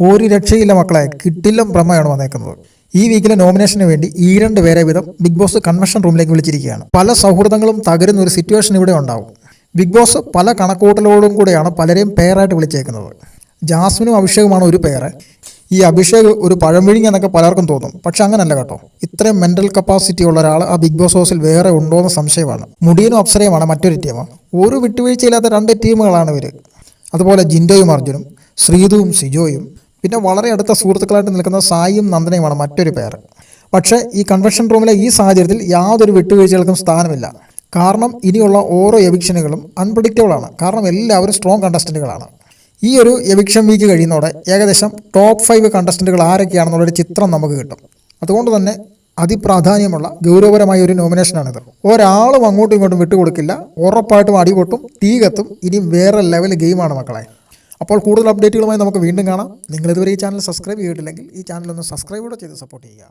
ഒരു രക്ഷയില്ല മക്കളെ. കിട്ടില്ലം ബ്രഹ്മയാണ് വന്നേക്കുന്നത്. ഈ വീക്കിലെ നോമിനേഷന് വേണ്ടി ഈ രണ്ട് പേരെ വിധം ബിഗ് ബോസ് കൺവെൻഷൻ റൂമിലേക്ക് വിളിച്ചിരിക്കുകയാണ്. പല സൗഹൃദങ്ങളും തകരുന്ന ഒരു സിറ്റുവേഷൻ ഇവിടെ ഉണ്ടാവും. ബിഗ് ബോസ് പല കണക്കൂട്ടലോടും കൂടെയാണ് പലരെയും പേരായിട്ട് വിളിച്ചേക്കുന്നത്. ജാസ്മിനും അഭിഷേകുമാണ് ഒരു പേര് ഈ അഭിഷേക് ഒരു പഴംവിഴിങ് എന്നൊക്കെ പലർക്കും തോന്നും. പക്ഷെ അങ്ങനല്ല കേട്ടോ. ഇത്രയും മെന്റൽ കപ്പാസിറ്റി ഉള്ള ഒരാൾ ആ ബിഗ് ബോസ് ഹൗസിൽ വേറെ ഉണ്ടോ എന്ന സംശയമാണ്. മുടിയനും അപ്സരയുമാണ് മറ്റൊരു ടീം ഒരു വിട്ടുവീഴ്ചയില്ലാത്ത രണ്ട് ടീമുകളാണ് ഇവർ അതുപോലെ ജിൻഡോയും അർജുനും ശ്രീതുവും സിജോയും പിന്നെ വളരെ അടുത്ത സുഹൃത്തുക്കളായിട്ട് നിൽക്കുന്ന സായിയും നന്ദനയുമാണ് മറ്റൊരു പേർ പക്ഷേ ഈ കൺവെൻഷൻ റൂമിലെ ഈ സാഹചര്യത്തിൽ യാതൊരു വിട്ടുവീഴ്ചകൾക്കും സ്ഥാനമില്ല. കാരണം ഇനിയുള്ള ഓരോ എവിക്ഷനുകളും അൺപ്രഡിക്റ്റബിളാണ് കാരണം എല്ലാവരും സ്ട്രോങ് കണ്ടസ്റ്റന്റുകളാണ് ഈ ഒരു എവിക്ഷൻ വീക്ക് കഴിയുന്നതോടെ ഏകദേശം ടോപ്പ് ഫൈവ് കണ്ടസ്റ്റന്റുകൾ ആരൊക്കെയാണെന്നുള്ളൊരു ചിത്രം നമുക്ക് കിട്ടും. അതുകൊണ്ട് തന്നെ അതിപ്രാധാന്യമുള്ള ഗൗരവപരമായ ഒരു നോമിനേഷനാണിത് ഒരാളും അങ്ങോട്ടും ഇങ്ങോട്ടും വിട്ടുകൊടുക്കില്ല. ഉറപ്പായിട്ടും അടിപൊട്ടും തീകത്തും ഇനി വേറെ ലെവൽ ഗെയിമാണ് മക്കളെ. അപ്പോൾ കൂടുതൽ അപ്ഡേറ്റുകളുമായി നമുക്ക് വീണ്ടും കാണാം. നിങ്ങൾ ഇതുവരെ ഈ ചാനൽ സബ്സ്ക്രൈബ് ചെയ്തിട്ടില്ലെങ്കിൽ ഈ ചാനൽ ഒന്ന് സബ്സ്ക്രൈബ് കൂടെ ചെയ്ത് സപ്പോർട്ട് ചെയ്യുക.